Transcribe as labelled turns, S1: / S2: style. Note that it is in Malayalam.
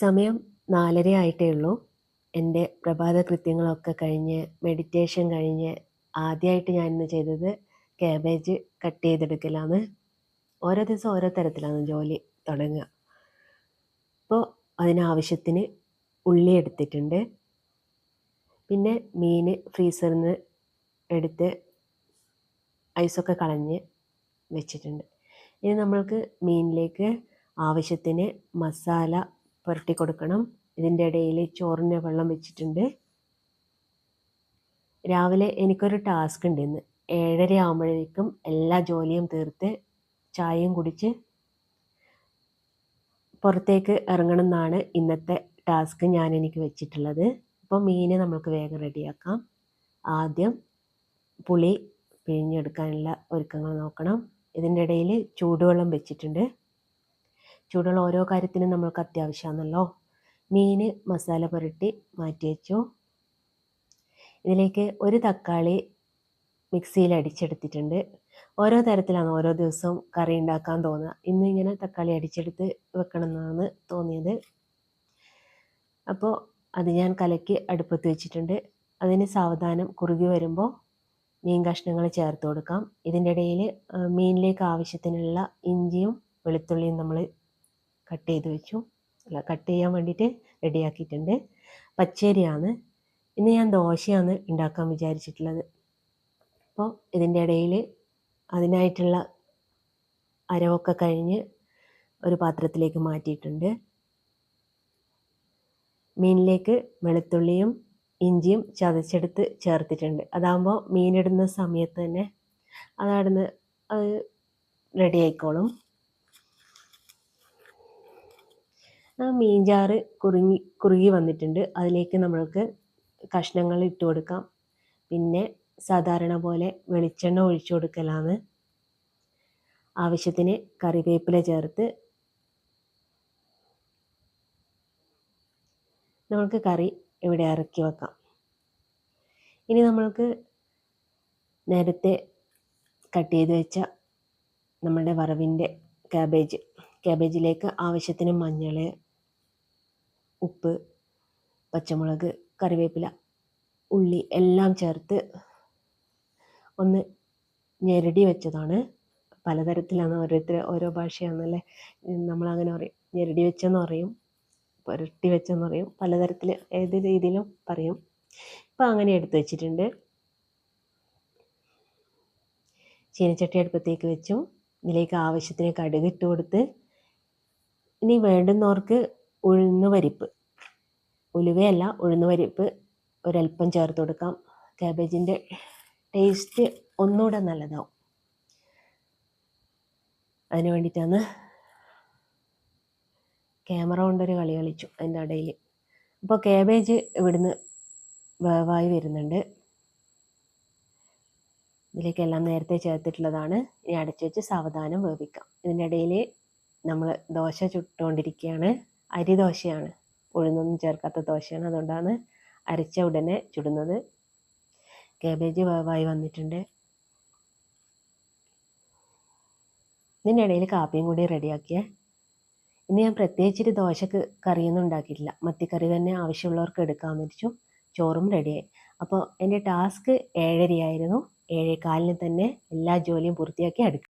S1: സമയം നാലര ആയിട്ടേ ഉള്ളൂ. എന്റെ പ്രഭാത കൃത്യങ്ങളൊക്കെ കഴിഞ്ഞ് മെഡിറ്റേഷൻ കഴിഞ്ഞ് ആദ്യമായിട്ട് ഞാൻ ഇന്ന് ചെയ്തത് കാബേജ് കട്ട് ചെയ്തെടുക്കലാണ്. ഓരോ ദിവസം ഓരോ തരത്തിലാണ് ജോലി തുടങ്ങുക. അപ്പോൾ അതിനാവശ്യത്തിന് ഉള്ളി എടുത്തിട്ടുണ്ട്. പിന്നെ മീൻ ഫ്രീസറിൽ നിന്ന് എടുത്ത് ഐസൊക്കെ കളഞ്ഞ് വെച്ചിട്ടുണ്ട്. ഇനി നമ്മൾക്ക് മീനിലേക്ക് ആവശ്യത്തിന് മസാല പുരട്ടി കൊടുക്കണം. ഇതിന്റെ ഇടയിൽ ചോറിന് വെള്ളം വെച്ചിട്ടുണ്ട്. രാവിലെ എനിക്കൊരു ടാസ്ക് ഉണ്ട് ഇന്ന്. ഏഴര ആകുമ്പോഴേക്കും എല്ലാ ജോലിയും തീർത്ത് ചായയും കുടിച്ച് പുറത്തേക്ക് ഇറങ്ങണം എന്നാണ് ഇന്നത്തെ ടാസ്ക് ഞാൻ എനിക്ക് വെച്ചിട്ടുള്ളത്. അപ്പോൾ മീൻ നമുക്ക് വേഗം റെഡിയാക്കാം. ആദ്യം പുളി പിഴിഞ്ഞെടുക്കാനുള്ള ഒരുക്കങ്ങൾ നോക്കണം. ഇതിന്റെ ഇടയിൽ ചൂടുവെള്ളം വെച്ചിട്ടുണ്ട്. ചൂടുവെള്ളം ഓരോ കാര്യത്തിനും നമ്മൾക്ക് അത്യാവശ്യമാണല്ലോ മീൻ മസാല പുരട്ടി മാറ്റി വെച്ചു ഇതിലേക്ക് ഒരു തക്കാളി മിക്സിയിൽ അടിച്ചെടുത്തിട്ടുണ്ട്. ഓരോ തരത്തിലാണ് ഓരോ ദിവസവും കറി ഉണ്ടാക്കാൻ തോന്നുക. ഇന്ന് ഇങ്ങനെ തക്കാളി അടിച്ചെടുത്ത് വെക്കണം എന്നാണ് തോന്നിയത്. അപ്പോൾ അത് ഞാൻ കലക്കി അടുപ്പത്ത് വെച്ചിട്ടുണ്ട്. അതിന് സാവധാനം കുറുകി വരുമ്പോൾ മീൻ കഷ്ണങ്ങൾ ചേർത്ത് കൊടുക്കാം. ഇതിന്റെ ഇടയിൽ മീനിലേക്ക് ആവശ്യത്തിനുള്ള ഇഞ്ചിയും വെളുത്തുള്ളിയും നമ്മൾ കട്ട് ചെയ്ത് വെച്ചു. അല്ല കട്ട് ചെയ്യാൻ വേണ്ടിയിട്ട് റെഡിയാക്കിയിട്ടുണ്ട്. പച്ചരിയാണ്. ഇന്ന് ഞാൻ ദോശയാണ് ഉണ്ടാക്കാൻ വിചാരിച്ചിട്ടുള്ളത്. അപ്പോൾ ഇതിന്റെ ഇടയിൽ അതിനായിട്ടുള്ള അരവൊക്കെ കഴിഞ്ഞ് ഒരു പാത്രത്തിലേക്ക് മാറ്റിയിട്ടുണ്ട്. മീനിലേക്ക് വെളുത്തുള്ളിയും ഇഞ്ചിയും ചതച്ചെടുത്ത് ചേർത്തിട്ടുണ്ട്. അതാകുമ്പോൾ മീനിടുന്ന സമയത്ത് തന്നെ അതവിടുന്ന് അത് റെഡി ആയിക്കോളും മീൻചാറ് കുറുങ്ങി കുറുകി വന്നിട്ടുണ്ട്. അതിലേക്ക് നമ്മൾക്ക് കഷ്ണങ്ങൾ ഇട്ട് കൊടുക്കാം. പിന്നെ സാധാരണ പോലെ വെളിച്ചെണ്ണ ഒഴിച്ചു കൊടുക്കലാണ്. ആവശ്യത്തിന് കറിവേപ്പില ചേർത്ത് നമ്മൾക്ക് കറി ഇവിടെ ഇറക്കി വെക്കാം. ഇനി നമ്മൾക്ക് നേരത്തെ കട്ട് ചെയ്ത് വെച്ച നമ്മളുടെ വറവിന്റെ ക്യാബേജ് ക്യാബേജിലേക്ക് ആവശ്യത്തിന് മഞ്ഞൾ ഉപ്പ് പച്ചമുളക് കറിവേപ്പില ഉള്ളി എല്ലാം ചേർത്ത് ഒന്ന് ഞെരടി വെച്ചതാണ്. പലതരത്തിലാണ് ഓരോരുത്തർ ഓരോ ഭാഷയാണല്ലേ. നമ്മളങ്ങനെ പറയും. ഞെരടി വെച്ചെന്ന് പറയും പുരട്ടി വെച്ചെന്ന് പറയും പലതരത്തിൽ ഏത് രീതിയിലും പറയും. ഇപ്പം അങ്ങനെ എടുത്ത് വെച്ചിട്ടുണ്ട്. ചീനച്ചട്ടി അടുപ്പത്തേക്ക് വെച്ചു. ഇതിലേക്ക് ആവശ്യത്തിന് കടുക് ഇട്ട് കൊടുത്ത് ഇനി വേണ്ടുന്നവർക്ക് ഉഴുന്ന് പരിപ്പ് ഉലുവയല്ല ഉഴുന്നുവരിപ്പ്. ഒരല്പം ചേർത്ത് കൊടുക്കാം. കാബേജിന്റെ ടേസ്റ്റ് ഒന്നുകൂടെ നല്ലതാവും. അതിന് വേണ്ടിയിട്ടാണ് ക്യാമറ കൊണ്ടൊരു കളി കളിച്ചു അതിന്റെ ഇടയിൽ. അപ്പോൾ കാബേജ് ഇവിടുന്ന് വേവായി വരുന്നുണ്ട്. ഇതിലേക്കെല്ലാം നേരത്തെ ചേർത്തിട്ടുള്ളതാണ്. ഇനി അടച്ചു വെച്ച് സാവധാനം വേവിക്കാം. ഇതിന്റെ ഇടയിൽ നമ്മൾ ദോശ ചുട്ടുകൊണ്ടിരിക്കുകയാണ്. അരി ദോശയാണ്. ഉഴുന്നൊന്നും ചേർക്കാത്ത ദോശയാണ്. അതുകൊണ്ടാണ് അരച്ച ഉടനെ ചുടുന്നത്. കാബേജ് വേവായി വന്നിട്ടുണ്ട്. ഇതിനിടയിൽ കാപ്പിയും കൂടി റെഡിയാക്കിയേ ഇനി ഞാൻ പ്രത്യേകിച്ചിട്ട് ദോശക്ക് കറിയൊന്നും ഉണ്ടാക്കിയിട്ടില്ല. മത്തിക്കറി തന്നെ ആവശ്യമുള്ളവർക്ക് എടുക്കാമെന്ന് വെച്ചു ചോറും റെഡിയായി അപ്പോൾ എന്റെ ടാസ്ക് ഏഴരയായിരുന്നു. ഏഴേകാലിന് തന്നെ എല്ലാ ജോലിയും പൂർത്തിയാക്കി അടുക്ക